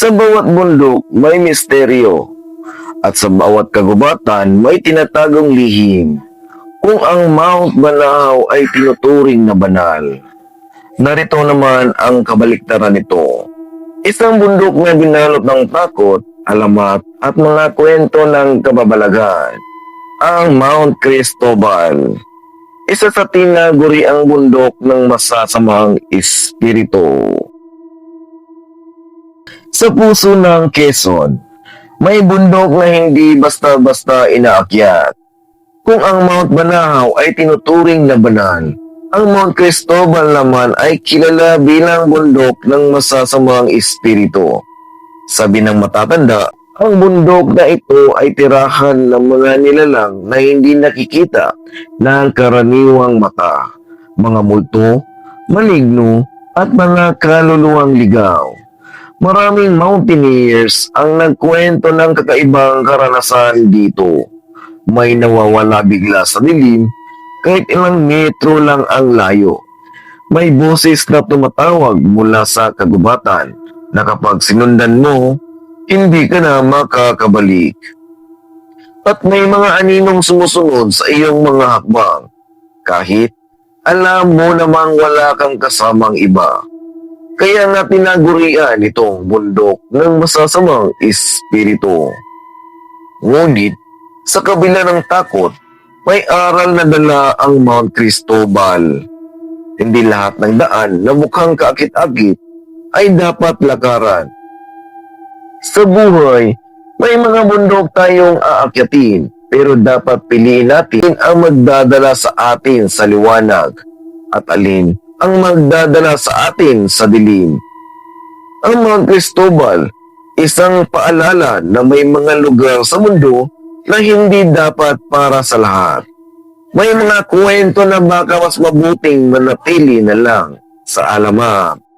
Sa bawat bundok may misteryo at sa bawat kagubatan may tinatagong lihim. Kung ang Mount Banahaw ay tinuturing na banal, narito naman ang kabaliktaran nito. Isang bundok na binalot ng takot, alamat at mga kwento ng kababalagan. Ang Mount Cristobal. Isa sa tinaguri ang bundok ng masasamang espiritu. Sa puso ng Quezon, may bundok na hindi basta-basta inaakyat. Kung ang Mount Banahaw ay tinuturing na banal, ang Mount Cristobal naman ay kilala bilang bundok ng masasamang espiritu. Sabi ng matatanda, ang bundok na ito ay tirahan ng mga nilalang na hindi nakikita ng karaniwang mata, mga multo, maligno, at mga kaluluwang ligaw. Maraming mountaineers ang nagkwento ng kakaibang karanasan dito. May nawawala bigla sa dilim kahit ilang metro lang ang layo. May boses na tumatawag mula sa kagubatan na kapag sinundan mo, hindi ka na makakabalik. At may mga aninong sumusunod sa iyong mga hakbang kahit alam mo namang wala kang kasamang iba. Kaya nga tinagurian itong bundok ng masasamang espiritu. Ngunit, sa kabila ng takot, may aral na dala ang Mount Cristobal. Hindi lahat ng daan na mukhang kaakit-akit ay dapat lakaran. Sa buhay, may mga bundok tayong aakyatin, pero dapat piliin natin ang magdadala sa atin sa liwanag at alin ang magdadala sa atin sa dilim. Ang Mount Cristobal, isang paalala na may mga lugar sa mundo na hindi dapat para sa lahat. May mga kwento na baka mas mabuting manatili na lang sa alamat.